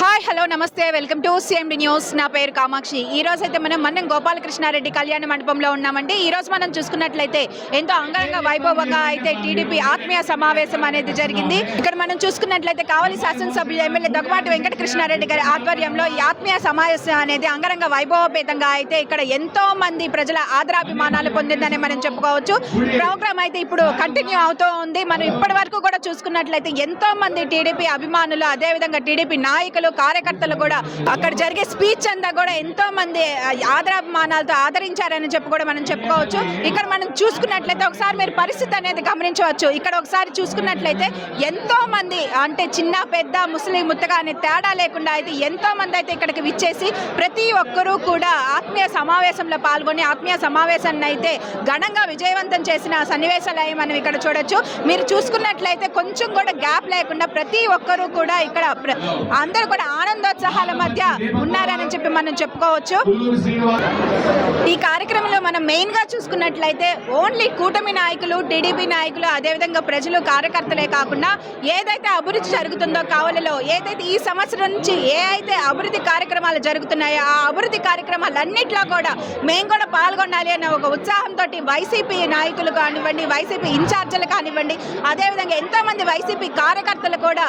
Hi hello నమస్తే. Welcome to CMD news నా పేరు కామాక్షి. ఈ రోజు అయితే మనం మనం గోపాలకృష్ణారెడ్డి కళ్యాణ మండపంలో ఉన్నామండి. ఈ రోజు మనం చూసుకున్నట్లయితే ఎంతో అంగరంగ వైభవంగా అయితే టీడీపీ ఆత్మీయ సమావేశం అనేది జరిగింది. ఇక్కడ మనం చూసుకున్నట్లయితే కావలి శాసనసభ్యులు ఎమ్మెల్యే దగ్గుబాటి వెంకటకృష్ణారెడ్డి గారి ఆధ్వర్యంలో ఈ ఆత్మీయ సమావేశం అనేది అంగరంగ వైభవపేతంగా అయితే ఇక్కడ ఎంతో మంది ప్రజల ఆదరాభిమానాలు పొందిందని మనం చెప్పుకోవచ్చు. ప్రోగ్రామ్ అయితే ఇప్పుడు కంటిన్యూ అవుతూ ఉంది. మనం ఇప్పటి వరకు కూడా చూసుకున్నట్లయితే ఎంతో మంది టీడీపీ అభిమానులు అదేవిధంగా టీడీపీ నాయకులు కార్యకర్తలు కూడా అక్కడ జరిగే స్పీచ్ అంతా కూడా ఎంతో మంది ఆదరాభిమానాలతో ఆదరించారని చెప్పి కూడా మనం చెప్పుకోవచ్చు. ఇక్కడ మనం చూసుకున్నట్లయితే ఒకసారి మీరు పరిస్థితి అనేది గమనించవచ్చు. ఇక్కడ ఒకసారి చూసుకున్నట్లయితే ఎంతో మంది అంటే చిన్న పెద్ద ముస్లిం ముత్తగా అనే తేడా లేకుండా అయితే ఎంతో మంది అయితే ఇక్కడికి విచ్చేసి ప్రతి ఒక్కరూ కూడా ఆత్మీయ సమావేశంలో పాల్గొని ఆత్మీయ సమావేశాన్ని అయితే ఘనంగా విజయవంతం చేసిన సన్నివేశాలు మనం ఇక్కడ చూడొచ్చు. మీరు చూసుకున్నట్లయితే కొంచెం కూడా గ్యాప్ లేకుండా ప్రతి ఒక్కరూ కూడా ఇక్కడ అందరూ కూడా ఆనందోత్సాహాల మధ్య ఉన్నారని చెప్పి మనం చెప్పుకోవచ్చు. ఈ కార్యక్రమంలో మనం మెయిన్గా చూసుకున్నట్లయితే ఓన్లీ కూటమి నాయకులు టీడీపీ నాయకులు అదేవిధంగా ప్రజలు కార్యకర్తలే కాకుండా ఏదైతే అభివృద్ధి జరుగుతుందో కావలిలో ఏదైతే ఈ సంవత్సరం నుంచి ఏ అయితే అభివృద్ధి కార్యక్రమాలు జరుగుతున్నాయో ఆ అభివృద్ధి కార్యక్రమాలన్నింటిలో కూడా మేము కూడా పాల్గొనాలి అనే ఒక ఉత్సాహంతో వైసీపీ నాయకులు కానివ్వండి వైసీపీ ఇన్ఛార్జీలు కానివ్వండి అదేవిధంగా ఎంతో మంది వైసీపీ కార్యకర్తలు కూడా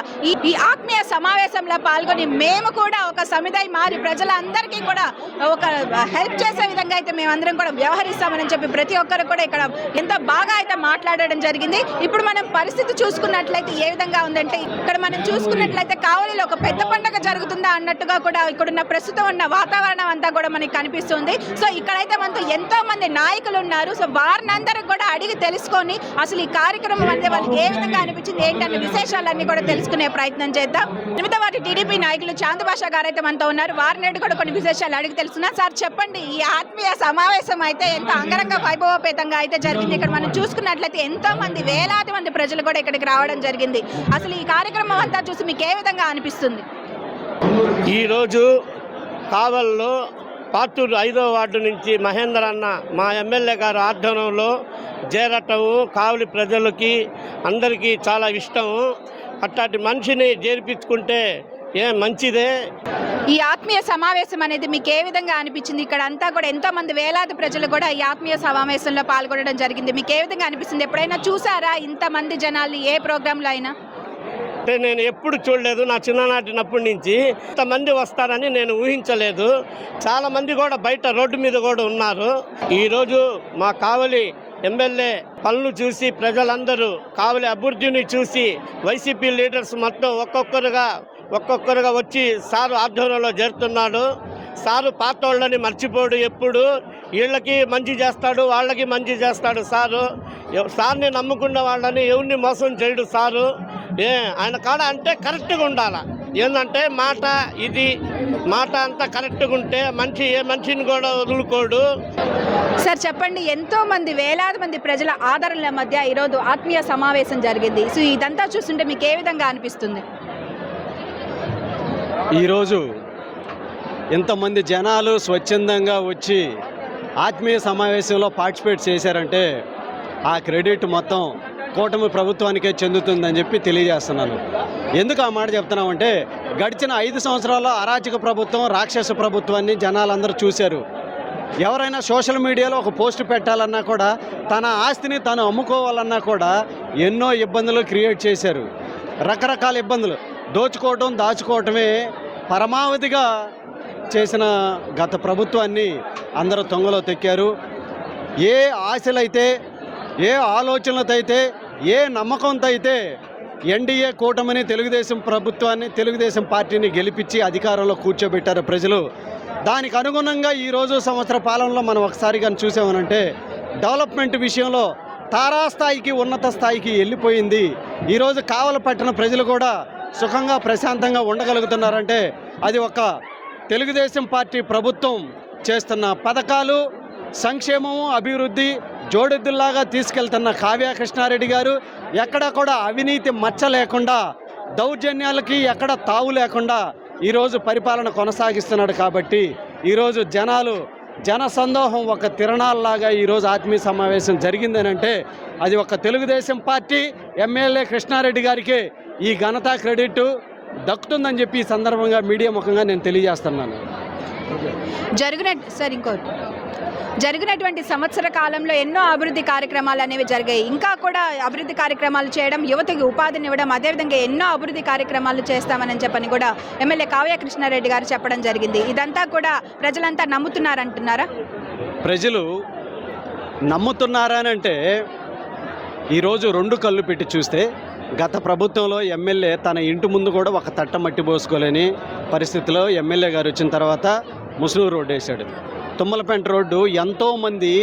ఈ ఆత్మీయ సమావేశంలో పెట్టుకొని మేము కూడా ఒక సమిదై మారి ప్రజలందరికీ కూడా ఒక హెల్ప్ చేసే విధంగా అయితే మేమందరం కూడా వ్యవహరిస్తామని చెప్పి ప్రతి ఒక్కరు కూడా ఇక్కడ ఎంతో బాగా అయితే మాట్లాడడం జరిగింది. ఇప్పుడు మనం పరిస్థితి చూసుకున్నట్లయితే ఏ విధంగా ఉందంటే ఇక్కడ మనం చూసుకున్నట్లయితే కావలిలో ఒక పెద్ద పండుగ జరుగుతుందా అన్నట్టుగా కూడా ఇక్కడున్న ప్రస్తుతం ఉన్న వాతావరణం అంతా కూడా మనకి కనిపిస్తుంది. సో ఇక్కడైతే మనతో ఎంతో మంది నాయకులు ఉన్నారు సో వారిని అందరూ కూడా అడిగి తెలుసుకొని అసలు ఈ కార్యక్రమం అంటే వాళ్ళకి ఏ విధంగా అనిపించింది ఏంటన్న విశేషాలన్నీ కూడా తెలుసుకునే ప్రయత్నం చేద్దాం. నిమిత్త వాటి టీడీపీ నాయకులు చాంద్ భాష గారు అయితే మనతో ఉన్నారు. వారిని నేడు కూడా కొన్ని విశేషాలు అడిగి తెలుసుకున్నా సార్ చెప్పండి ఈ ఆత్మీయ సమావేశం అయితే ఎంత అంగరంగ వైభవపేతంగా అయితే జరిగింది? ఇక్కడ మనం చూసుకున్నట్లయితే ఎంతో మంది వేలాది మంది ప్రజలు కూడా ఇక్కడికి రావడం జరిగింది. అసలు ఈ కార్యక్రమం అంతా చూసి మీకు ఏ విధంగా అనిపిస్తుంది? ఈరోజు కావల్లో పాతూరు ఐదో వార్డు నుంచి మహేందర్ అన్న మా ఎమ్మెల్యే గారు ఆధ్వర్యంలో చేరటము కావలి ప్రజలకి అందరికీ చాలా ఇష్టము అట్లాంటి మనిషిని చేర్పించుకుంటే ఏ మంచిదే? ఈ ఆత్మీయ సమావేశం అనేది మీకు ఏ విధంగా అనిపించింది? ఇక్కడ అంతా కూడా ఎంతో మంది వేలాది ప్రజలు కూడా ఈ ఆత్మీయ సమావేశంలో పాల్గొనడం జరిగింది. మీకు ఏ విధంగా అనిపిస్తుంది? ఎప్పుడైనా చూసారా ఇంతమంది జనాల్ని? ఏ ప్రోగ్రాంలో అయినా? అంటే నేను ఎప్పుడు చూడలేదు. నా చిన్ననాటినప్పటి నుంచి ఇంతమంది వస్తారని నేను ఊహించలేదు. చాలామంది కూడా బయట రోడ్డు మీద కూడా ఉన్నారు. ఈరోజు మా కావలి ఎమ్మెల్యే పనులు చూసి ప్రజలందరూ కావలి అభివృద్ధిని చూసి వైసీపీ లీడర్స్ మొత్తం ఒక్కొక్కరుగా ఒక్కొక్కరుగా వచ్చి సారు ఆధ్వర్యంలో చేరుతున్నాడు. సారు పాతోళ్ళని మర్చిపోడు ఎప్పుడు. వీళ్ళకి మంచి చేస్తాడు వాళ్ళకి మంచి చేస్తాడు సారు. సార్ని నమ్ముకున్న వాళ్ళని ఎవరిని మోసం చేయడు సారు. ఏ ఆయన కాడ అంటే కరెక్ట్గా ఉండాలి. ఏంటంటే మాట ఇది మాట అంతా కరెక్ట్గా ఉంటే మంచి ఏ మనిషిని కూడా వదులుకోడు. సార్ చెప్పండి ఎంతో మంది వేలాది మంది ప్రజల ఆదరణల మధ్య ఈరోజు ఆత్మీయ సమావేశం జరిగింది. సో ఇదంతా చూస్తుంటే మీకు ఏ విధంగా అనిపిస్తుంది? ఈరోజు ఇంతమంది జనాలు స్వచ్ఛందంగా వచ్చి ఆత్మీయ సమావేశంలో పార్టిసిపేట్ చేశారంటే ఆ క్రెడిట్ మొత్తం కూటమి ప్రభుత్వానికే చెందుతుందని చెప్పి తెలియజేస్తున్నాను. ఎందుకు ఆ మాట చెప్తున్నామంటే గడిచిన ఐదు సంవత్సరాల్లో అరాచక ప్రభుత్వం రాక్షస ప్రభుత్వాన్ని జనాలందరూ చూశారు. ఎవరైనా సోషల్ మీడియాలో ఒక పోస్ట్ పెట్టాలన్నా కూడా తన ఆస్తిని తను అమ్ముకోవాలన్నా కూడా ఎన్నో ఇబ్బందులు క్రియేట్ చేశారు. రకరకాల ఇబ్బందులు. దోచుకోవటం దాచుకోవటమే పరమావధిగా చేసిన గత ప్రభుత్వాన్ని అందరూ తొంగలో తెక్కారు. ఏ ఆశలైతే ఏ ఆలోచనలతో అయితే ఏ నమ్మకంతో అయితే ఎన్డీఏ కూటమిని తెలుగుదేశం ప్రభుత్వాన్ని తెలుగుదేశం పార్టీని గెలిపించి అధికారంలో కూర్చోబెట్టారు ప్రజలు. దానికి అనుగుణంగా ఈరోజు సంవత్సర పాలనలో మనం ఒకసారి కానీ చూసామనంటే డెవలప్మెంట్ విషయంలో తారాస్థాయికి ఉన్నత స్థాయికి వెళ్ళిపోయింది. ఈరోజు కావల పట్టిన ప్రజలు కూడా సుఖంగా ప్రశాంతంగా ఉండగలుగుతున్నారంటే అది ఒక తెలుగుదేశం పార్టీ ప్రభుత్వం చేస్తున్న పథకాలు సంక్షేమము అభివృద్ధి జోడెద్దుల్లాగా తీసుకెళ్తున్న కావ్య కృష్ణారెడ్డి గారు ఎక్కడ కూడా అవినీతి మచ్చ లేకుండా దౌర్జన్యాలకి ఎక్కడ తావు లేకుండా ఈరోజు పరిపాలన కొనసాగిస్తున్నాడు కాబట్టి ఈరోజు జనాలు జన సందోహం ఒక తిరణాల్లాగా ఈరోజు ఆత్మీయ సమావేశం జరిగిందని అంటే అది ఒక తెలుగుదేశం పార్టీ ఎమ్మెల్యే కృష్ణారెడ్డి గారికి ఈ ఘనత క్రెడిట్ దక్కుతుందని చెప్పి ఈ సందర్భంగా మీడియా ముఖంగా నేను తెలియజేస్తున్నాను. జరిగిన సార్ ఇంకోటి జరిగినటువంటి సంవత్సర కాలంలో ఎన్నో అభివృద్ధి కార్యక్రమాలు అనేవి జరిగాయి. ఇంకా కూడా అభివృద్ధి కార్యక్రమాలు చేయడం యువతకి ఉపాధిని ఇవ్వడం అదేవిధంగా ఎన్నో అభివృద్ధి కార్యక్రమాలు చేస్తామని చెప్పని కూడా ఎమ్మెల్యే కావ్య కృష్ణారెడ్డి గారు చెప్పడం జరిగింది. ఇదంతా కూడా ప్రజలంతా నమ్ముతున్నారంటున్నారా? ప్రజలు నమ్ముతున్నారనంటే ఈరోజు రెండు కళ్ళు పెట్టి చూస్తే గత ప్రభుత్వంలో ఎమ్మెల్యే తన ఇంటి ముందు కూడా ఒక తట్ట మట్టి పోసుకోలేని పరిస్థితిలో ఎమ్మెల్యే గారు వచ్చిన తర్వాత ముసునూరు రోడ్డు వేశాడు. తుమ్మలపేంట రోడ్డు ఎంతోమంది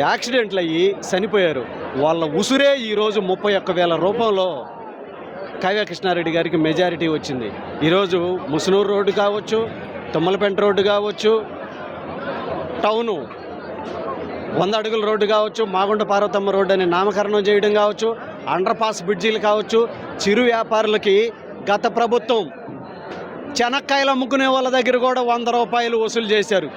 యాక్సిడెంట్లు అయ్యి చనిపోయారు. వాళ్ళ ఉసురే ఈరోజు ముప్పై ఒక్క వేల రూపంలో కావ్య కృష్ణారెడ్డి గారికి మెజారిటీ వచ్చింది. ఈరోజు ముసునూరు రోడ్డు కావచ్చు తుమ్మలపేంట రోడ్డు కావచ్చు టౌను వంద అడుగుల రోడ్డు కావచ్చు మాగుంట పార్వతమ్మ రోడ్డు అని నామకరణం చేయడం కావచ్చు అండర్ పాస్ బ్రిడ్జీలు కావచ్చు చిరు వ్యాపారులకి గత ప్రభుత్వం చెనక్కాయలు అమ్ముకునే వాళ్ళ దగ్గర కూడా వంద రూపాయలు వసూలు చేశారు.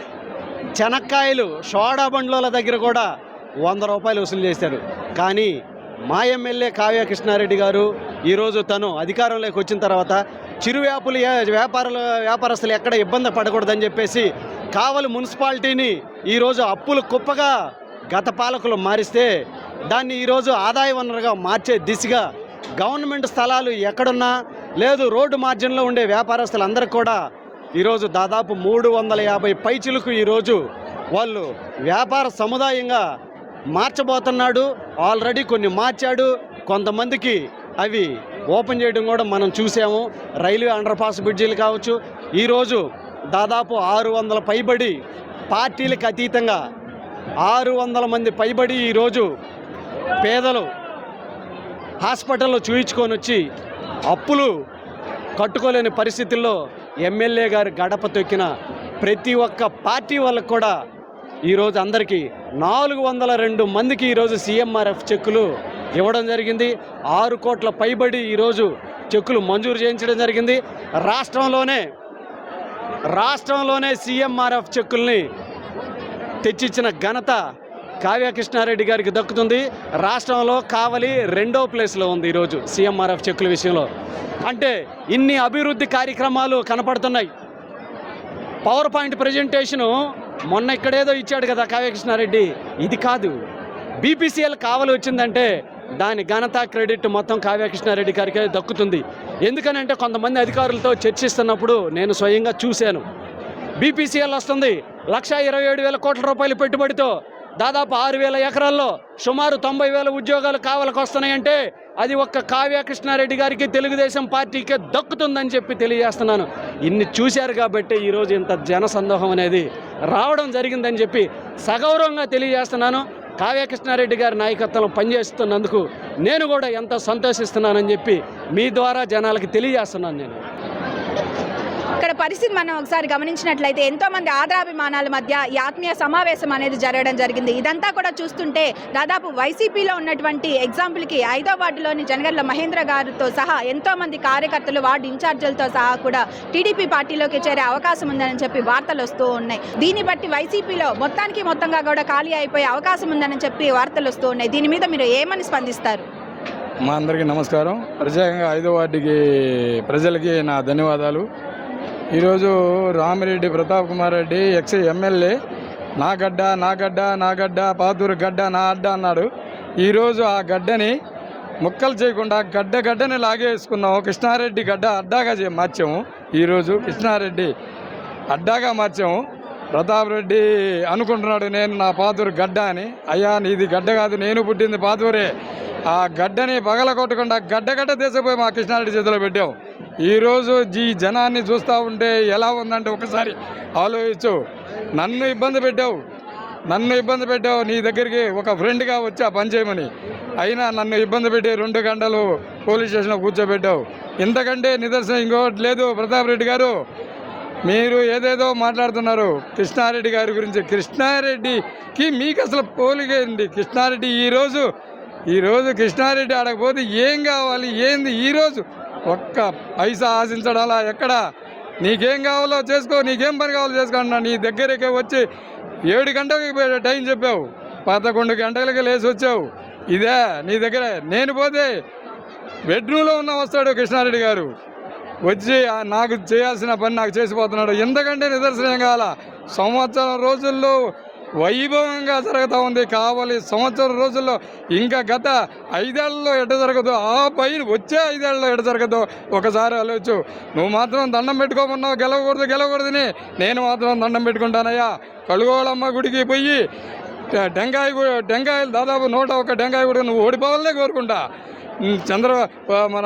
చెనక్కాయలు సోడా బండ్ల దగ్గర కూడా వంద రూపాయలు వసూలు చేశారు. కానీ మా ఎమ్మెల్యే కావ్య కృష్ణారెడ్డి గారు ఈరోజు తను అధికారంలోకి వచ్చిన తర్వాత చిరు వ్యాపులు వ్యాపారుల వ్యాపారస్తులు ఎక్కడ ఇబ్బంది పడకూడదని చెప్పేసి కావలి మున్సిపాలిటీని ఈరోజు అప్పులు కుప్పగా గత పాలకులు మారిస్తే దాన్ని ఈరోజు ఆదాయ వనరుగా మార్చే దిశగా గవర్నమెంట్ స్థలాలు ఎక్కడున్నా లేదు రోడ్డు మార్జిన్లో ఉండే వ్యాపారస్తులందరూ కూడా ఈరోజు దాదాపు మూడు వందల యాభై పైచులకు ఈరోజు వాళ్ళు వ్యాపార సముదాయంగా మార్చబోతున్నాడు. ఆల్రెడీ కొన్ని మార్చాడు. కొంతమందికి అవి ఓపెన్ చేయడం కూడా మనం చూసాము. రైల్వే అండర్ పాస్ బ్రిడ్జీలు కావచ్చు. ఈరోజు దాదాపు ఆరు వందల పైబడి పార్టీలకు అతీతంగా ఆరు వందల మంది పైబడి ఈరోజు పేదలు హాస్పిటల్లో చూయించుకొని వచ్చి అప్పులు కట్టుకోలేని పరిస్థితుల్లో ఎమ్మెల్యే గారు గడప తొక్కిన ప్రతి ఒక్క పార్టీ వాళ్ళకు కూడా ఈరోజు అందరికీ నాలుగు వందల రెండు మందికి ఈరోజు సీఎంఆర్ఎఫ్ చెక్కులు ఇవ్వడం జరిగింది. ఆరు కోట్ల పైబడి ఈరోజు చెక్కులు మంజూరు చేయించడం జరిగింది. రాష్ట్రంలోనే రాష్ట్రంలోనే సీఎంఆర్ఎఫ్ చెక్కుల్ని తెచ్చిచ్చిన ఘనత కావ్యకృష్ణారెడ్డి గారికి దక్కుతుంది. రాష్ట్రంలో కావలి రెండో ప్లేస్లో ఉంది ఈరోజు సీఎంఆర్ఎఫ్ చెక్కుల విషయంలో. అంటే ఇన్ని అభివృద్ధి కార్యక్రమాలు కనపడుతున్నాయి. పవర్ పాయింట్ ప్రజెంటేషను మొన్న ఇక్కడేదో ఇచ్చాడు కదా కావ్యకృష్ణారెడ్డి. ఇది కాదు. బీపీసీఎల్ కావలి వచ్చిందంటే దాని ఘనత క్రెడిట్ మొత్తం కావ్యకృష్ణారెడ్డి గారికి దక్కుతుంది. ఎందుకనంటే కొంతమంది అధికారులతో చర్చిస్తున్నప్పుడు నేను స్వయంగా చూశాను. బీపీసీఎల్ వస్తుంది. లక్ష ఇరవై ఏడు వేల కోట్ల రూపాయల పెట్టుబడితో దాదాపు ఆరు వేల ఎకరాల్లో సుమారు తొంభై వేల ఉద్యోగాలు కావాలకు వస్తున్నాయంటే అది ఒక్క కావ్య కృష్ణారెడ్డి గారికి తెలుగుదేశం పార్టీకే దక్కుతుందని చెప్పి తెలియజేస్తున్నాను. ఇన్ని చూశారు కాబట్టి ఈరోజు ఇంత జనసందోహం అనేది రావడం జరిగిందని చెప్పి సగౌరవంగా తెలియజేస్తున్నాను. కావ్య కృష్ణారెడ్డి గారి నాయకత్వంలో పనిచేస్తున్నందుకు నేను కూడా ఎంతో సంతోషిస్తున్నానని చెప్పి మీ ద్వారా జనాలకి తెలియజేస్తున్నాను నేను. ఇక్కడ పరిస్థితి మనం ఒకసారి గమనించినట్లయితే ఎంతో మంది ఆదరాభిమానాల మధ్య ఈ ఆత్మీయ సమావేశం అనేది జరగడం జరిగింది. ఇదంతా కూడా చూస్తుంటే దాదాపు వైసీపీలో ఉన్నటువంటి ఎగ్జాంపుల్కి ఐదో వార్డులోని జనగర్ల మహేంద్ర గారితో సహా ఎంతో మంది కార్యకర్తలు వార్డు ఇన్ఛార్జీలతో సహా కూడా టీడీపీ పార్టీలోకి చేరే అవకాశం ఉందని చెప్పి వార్తలు వస్తూ ఉన్నాయి. దీన్ని బట్టి వైసీపీలో మొత్తానికి మొత్తంగా కూడా ఖాళీ అయిపోయే అవకాశం ఉందని చెప్పి వార్తలు వస్తూ ఉన్నాయి. దీని మీద మీరు ఏమని స్పందిస్తారు? మా అందరికీ నమస్కారం. ప్రత్యేకంగా ఐదో వార్డుకి ప్రజలకి నా ధన్యవాదాలు. ఈరోజు రామిరెడ్డి ప్రతాప్ కుమార్ రెడ్డి ఎక్స్ ఎమ్మెల్యే. నా గడ్డ నా గడ్డ నా గడ్డ పాతూరు గడ్డ నా అడ్డ అన్నాడు. ఈరోజు ఆ గడ్డని ముక్కలు చేయకుండా గడ్డ గడ్డని లాగేసుకున్నాము కృష్ణారెడ్డి గడ్డ అడ్డాగా చే మార్చాము. ఈరోజు కృష్ణారెడ్డి అడ్డాగా మార్చాము. ప్రతాప్ రెడ్డి అనుకుంటున్నాడు నేను నా పాతూరు గడ్డ అని. అయ్యా నీది గడ్డ కాదు నేను పుట్టింది పాతూరే. ఆ గడ్డని పగల కొట్టకుండా గడ్డ గడ్డ తీసిపోయి మా కృష్ణారెడ్డి చేతిలో పెట్టాం. ఈరోజు ఈ జనాన్ని చూస్తూ ఉంటే ఎలా ఉందంటే ఒకసారి ఆలోచించు. నన్ను ఇబ్బంది పెట్టావు. నన్ను ఇబ్బంది పెట్టావు. నీ దగ్గరికి ఒక ఫ్రెండ్గా వచ్చి ఆ పని చేయమని. అయినా నన్ను ఇబ్బంది పెట్టి రెండు గంటలు పోలీస్ స్టేషన్లో కూర్చోబెట్టావు. ఇంతకంటే నిదర్శనం ఇంకోటి లేదు. ప్రతాప్ రెడ్డి గారు మీరు ఏదేదో మాట్లాడుతున్నారు. కృష్ణారెడ్డి గారి గురించి. కృష్ణారెడ్డికి మీకు అసలు పోలిక కృష్ణారెడ్డి ఈరోజు ఈరోజు కృష్ణారెడ్డి ఆడకపోతే ఏం కావాలి? ఏంది? ఈరోజు ఒక్క పైసా ఆశించడంలా? ఎక్కడ? నీకేం కావాలో చేసుకో నీకేం పని కావాలో చేసుకోండి నీ దగ్గరికి వచ్చి ఏడు గంటలకి టైం చెప్పావు. పదకొండు గంటలకి లేచి వచ్చావు. ఇదే నీ దగ్గర. నేను పోతే బెడ్రూమ్లో ఉన్న వస్తాడు కృష్ణారెడ్డి గారు. వచ్చి నాకు చేయాల్సిన పని నాకు చేసిపోతున్నాడు ఎందుకంటే నిదర్శనం కావాలా? సంవత్సరం రోజుల్లో వైభవంగా జరుగుతూ ఉంది. కావాలి సంవత్సరం రోజుల్లో ఇంకా గత ఐదేళ్ళలో ఎట జరగదు. ఆ పైన వచ్చే ఐదేళ్ళలో ఎట జరగదు. ఒకసారి ఆలోచు నువ్వు మాత్రం దండం పెట్టుకోమన్నావు. గెలవకూడదు గెలవకూడదని. నేను మాత్రం దండం పెట్టుకుంటానయ్యా. కడుగోళమ్మ గుడికి పోయి టెంకాయ గు- టెంకాయలు దాదాపు నూట ఒక టెంకాయ కూడా నువ్వు ఓడిపోవాలనే కోరుకుంటా. చంద్ర మన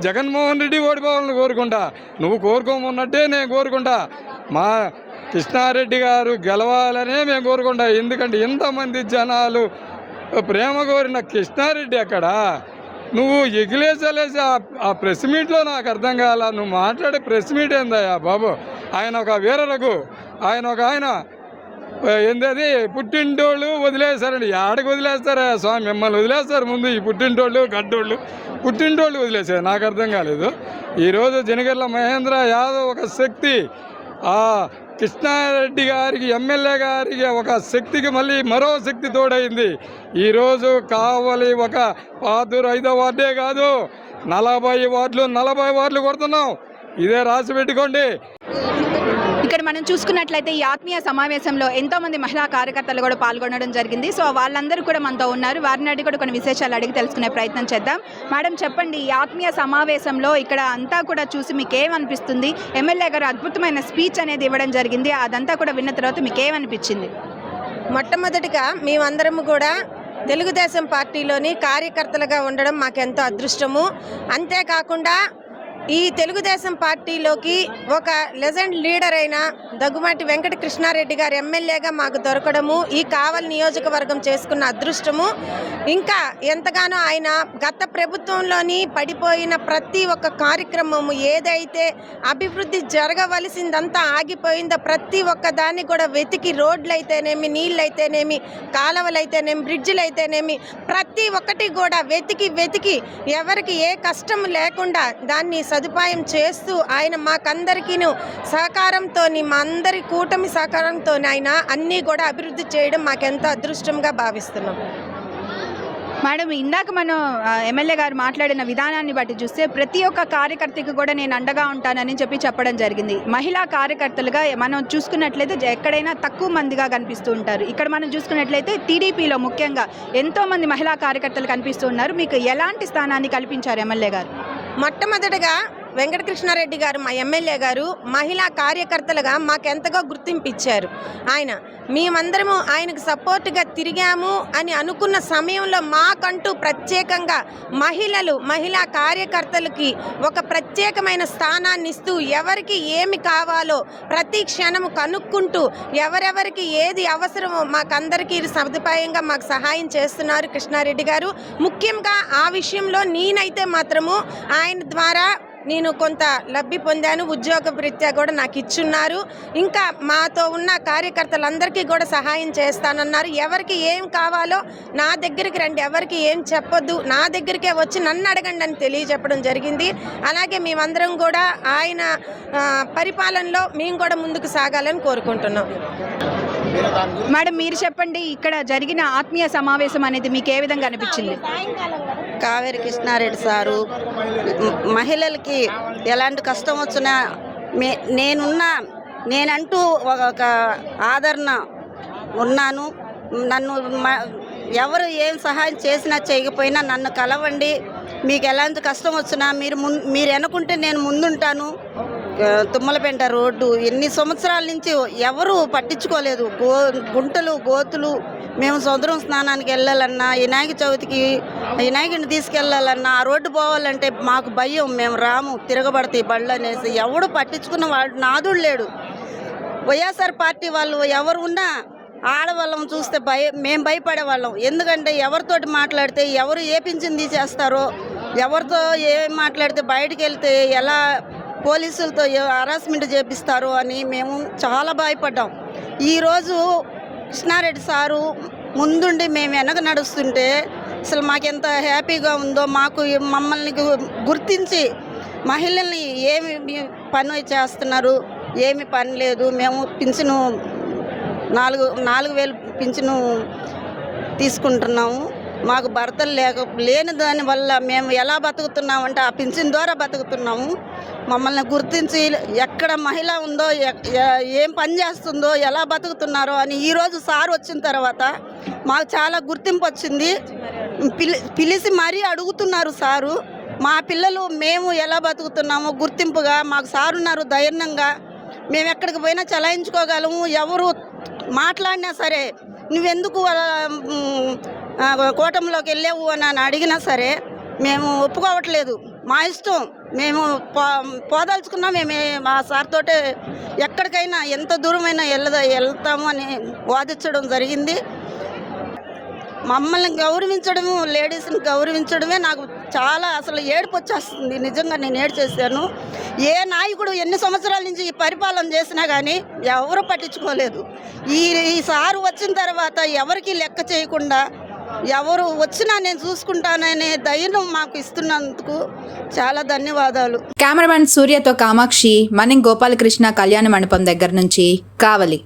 జగన్మోహన్ రెడ్డి ఓడిపోవాలని కోరుకుంటా. నువ్వు కోరుకోమన్నట్టే నేను కోరుకుంటా. మా కృష్ణారెడ్డి గారు గెలవాలనే మేము కోరుకుంటాం. ఎందుకంటే ఇంతమంది జనాలు ప్రేమ కోరిన కృష్ణారెడ్డి అక్కడ. నువ్వు ఎగిలేసలేసి ఆ- ఆ ప్రెస్ మీట్లో నాకు అర్థం కాల. నువ్వు మాట్లాడే ప్రెస్ మీట్ ఏందయ్యా బాబు? ఆయన ఒక వీర రఘు ఆయన ఒక ఆయన ఏంది అది పుట్టింటోళ్ళు వదిలేశారండి. ఆడకు వదిలేస్తారా స్వామి? మిమ్మల్ని వదిలేస్తారు ముందు ఈ పుట్టింటోళ్ళు గడ్డోళ్ళు. పుట్టింటోళ్ళు వదిలేసారు నాకు అర్థం కాలేదు. ఈరోజు జనగర్ల మహేంద్ర యాదవ్ ఒక శక్తి. కృష్ణారెడ్డి గారికి ఎమ్మెల్యే గారికి ఒక శక్తికి మళ్ళీ మరో శక్తి తోడైంది. ఈరోజు కావలి ఒక పాతూరు ఐదో వార్డే కాదు. నలభై వార్డులు నలభై వార్డులు కొడుతున్నాం. ఇదే రాసి పెట్టుకోండి. ఇక్కడ మనం చూసుకున్నట్లయితే ఈ ఆత్మీయ సమావేశంలో ఎంతో మంది మహిళా కార్యకర్తలు కూడా పాల్గొనడం జరిగింది. సో వాళ్ళందరూ కూడా మనతో ఉన్నారు. వారిని అడిగి కూడా కొన్ని విశేషాలు అడిగి తెలుసుకునే ప్రయత్నం చేద్దాం. మేడం చెప్పండి ఈ ఆత్మీయ సమావేశంలో ఇక్కడ అంతా కూడా చూసి మీకు ఏమనిపిస్తుంది ఎమ్మెల్యే గారు అద్భుతమైన స్పీచ్ అనేది ఇవ్వడం జరిగింది. అదంతా కూడా విన్న తర్వాత మీకు ఏమనిపించింది మొట్టమొదటిగా మేమందరము కూడా తెలుగుదేశం పార్టీలోని కార్యకర్తలుగా ఉండడం మాకెంతో అదృష్టము. అంతేకాకుండా ఈ తెలుగుదేశం పార్టీలోకి ఒక లెజెండ్ లీడర్ అయిన దగ్గుమాటి వెంకట కృష్ణారెడ్డి గారు ఎమ్మెల్యేగా మాకు దొరకడము ఈ కావలి నియోజకవర్గం చేసుకున్న అదృష్టము ఇంకా ఎంతగానో ఆయన గత ప్రభుత్వంలోని పడిపోయిన ప్రతి ఒక్క కార్యక్రమము ఏదైతే అభివృద్ధి జరగవలసిందంతా ఆగిపోయిందో ప్రతి ఒక్క దాన్ని కూడా వెతికి రోడ్లు అయితేనేమి నీళ్ళు అయితేనేమి కాలువలు అయితేనేమి బ్రిడ్జిలు అయితేనేమి ప్రతి ఒక్కటి కూడా వెతికి వెతికి ఎవరికి ఏ కష్టం లేకుండా దాన్ని సదుపాయం చేస్తూ ఆయన మాకందరికీను సహకారంతో మా అందరి కూటమి సహకారంతో ఆయన అన్నీ కూడా అభివృద్ధి చేయడం మాకెంతో అదృష్టంగా భావిస్తున్నాం. మేడం ఇందాక మనం ఎమ్మెల్యే గారు మాట్లాడిన విధానాన్ని బట్టి చూస్తే ప్రతి ఒక్క కార్యకర్తకి కూడా నేను అండగా ఉంటానని చెప్పి చెప్పడం జరిగింది. మహిళా కార్యకర్తలుగా మనం చూసుకున్నట్లయితే జ- ఎక్కడైనా తక్కువ మందిగా కనిపిస్తూ ఉంటారు. ఇక్కడ మనం చూసుకున్నట్లయితే టీడీపీలో ముఖ్యంగా ఎంతోమంది మహిళా కార్యకర్తలు కనిపిస్తూ ఉన్నారు. మీకు ఎలాంటి స్థానాన్ని కల్పించారు ఎమ్మెల్యే గారు? మొట్టమొదటగా వెంకటకృష్ణారెడ్డి గారు మా ఎమ్మెల్యే గారు మహిళా కార్యకర్తలుగా మాకెంతగా గుర్తింపు ఇచ్చారు ఆయన మేమందరము ఆయనకు సపోర్ట్గా తిరిగాము అని అనుకున్న సమయంలో మాకంటూ ప్రత్యేకంగా మహిళలు మహిళా కార్యకర్తలకి ఒక ప్రత్యేకమైన స్థానాన్ని ఇస్తూ ఎవరికి ఏమి కావాలో ప్రతి క్షణము కనుక్కుంటూ ఎవరెవరికి ఏది అవసరమో మాకందరికీ సదుపాయంగా మాకు సహాయం చేస్తున్నారు కృష్ణారెడ్డి గారు. ముఖ్యంగా ఆ విషయంలో నేనైతే మాత్రము ఆయన ద్వారా నేను కొంత లబ్ధి పొందాను ఉద్యోగ రీత్యా కూడా నాకు ఇచ్చున్నారు. ఇంకా మాతో ఉన్న కార్యకర్తలందరికీ కూడా సహాయం చేస్తానన్నారు. ఎవరికి ఏం కావాలో నా దగ్గరికి రండి ఎవరికి ఏం చెప్పొద్దు నా దగ్గరికే వచ్చి నన్ను అడగండి అని తెలియజెప్పడం జరిగింది. అలాగే మేమందరం కూడా ఆయన పరిపాలనలో మేము కూడా ముందుకు సాగాలని కోరుకుంటున్నాం. మేడం మీరు చెప్పండి ఇక్కడ జరిగిన ఆత్మీయ సమావేశం అనేది మీకు ఏ విధంగా అనిపించింది? కావేరి కృష్ణారెడ్డి సారు మహిళలకి ఎలాంటి కష్టం వచ్చినా మే నేనున్నా నేనంటూ ఒక ఒక ఆదరణ ఉన్నాను. నన్ను మ- ఎవరు ఏం సహాయం చేసినా చేయకపోయినా నన్ను కలవండి. మీకు ఎలాంటి కష్టం వచ్చినా మీరు మీరు అనుకుంటే నేను ముందుంటాను. తుమ్మలపెంట రోడ్డు ఎన్ని సంవత్సరాల నుంచి ఎవరు పట్టించుకోలేదు. గో గుంటలు గోతులు మేము సముద్రం స్నానానికి వెళ్ళాలన్నా వినాయక చవితికి వినాయకుడిని తీసుకెళ్ళాలన్నా ఆ రోడ్డు పోవాలంటే మాకు భయం మేము రాము తిరగబడతాయి బళ్ళు అనేసి. ఎవడు పట్టించుకున్న వాడు నాదుడు లేడు. వైఎస్ఆర్ పార్టీ వాళ్ళు ఎవరు ఉన్నా ఆడవాళ్ళం చూస్తే భయ మేము భయపడే వాళ్ళం ఎందుకంటే ఎవరితోటి మాట్లాడితే ఎవరు ఏ పింఛన్ తీసేస్తారో ఎవరితో ఏం మాట్లాడితే బయటకు వెళ్తే ఎలా పోలీసులతో హరాస్మెంట్ చేపిస్తారు అని మేము చాలా భయపడ్డాం. ఈరోజు కృష్ణారెడ్డి సారు ముందుండి మేము వెనక నడుస్తుంటే అసలు మాకెంత హ్యాపీగా ఉందో మాకు మమ్మల్ని గుర్తించి మహిళల్ని ఏమి మీ పని చేస్తున్నారు ఏమి పని లేదు మేము పింఛను నాలుగు నాలుగు వేలు పింఛను తీసుకుంటున్నాము. మాకు భర్తలు లేక లేని దాని వల్ల మేము ఎలా బతుకుతున్నామంటే ఆ పింఛన్ ద్వారా బతుకుతున్నాము. మమ్మల్ని గుర్తించి ఎక్కడ మహిళ ఉందో ఎ- ఏం పని చేస్తుందో ఎలా బతుకుతున్నారో అని ఈరోజు సార్ వచ్చిన తర్వాత మాకు చాలా గుర్తింపు వచ్చింది. పిలి పిలిచి మరీ అడుగుతున్నారు సారు మా పిల్లలు మేము ఎలా బతుకుతున్నామో గుర్తింపుగా మాకు సార్ ఉన్నారు ధైర్యంగా. మేము ఎక్కడికి పోయినా చలాయించుకోగలము ఎవరు మాట్లాడినా సరే నువ్వెందుకు అలా, కూటమిలోకి వెళ్ళావు అని అని అడిగినా సరే మేము ఒప్పుకోవట్లేదు. మా ఇష్టం. మేము పో పోదలుచుకున్నా. మేము మా సార్తో ఎక్కడికైనా ఎంత దూరమైనా వెళ్ళదా వెళ్తాము అని వాదించడం జరిగింది. మమ్మల్ని గౌరవించడము లేడీస్ని గౌరవించడమే నాకు చాలా అసలు ఏడుపు వచ్చేస్తుంది. నిజంగా నేను ఏడు చేశాను. ఏ నాయకుడు ఎన్ని సంవత్సరాల నుంచి ఈ పరిపాలన చేసినా కానీ ఎవరు పట్టించుకోలేదు. ఈ ఈ సారు వచ్చిన తర్వాత ఎవరికి లెక్క చేయకుండా ఎవరు వచ్చినా నేను చూసుకుంటాననే ధైర్యం మాకు ఇస్తున్నందుకు చాలా ధన్యవాదాలు. కెమెరామెన్ సూర్యతో కామాక్షి మనింగ్ గోపాలకృష్ణ కళ్యాణ మండపం దగ్గర నుంచి కావలి.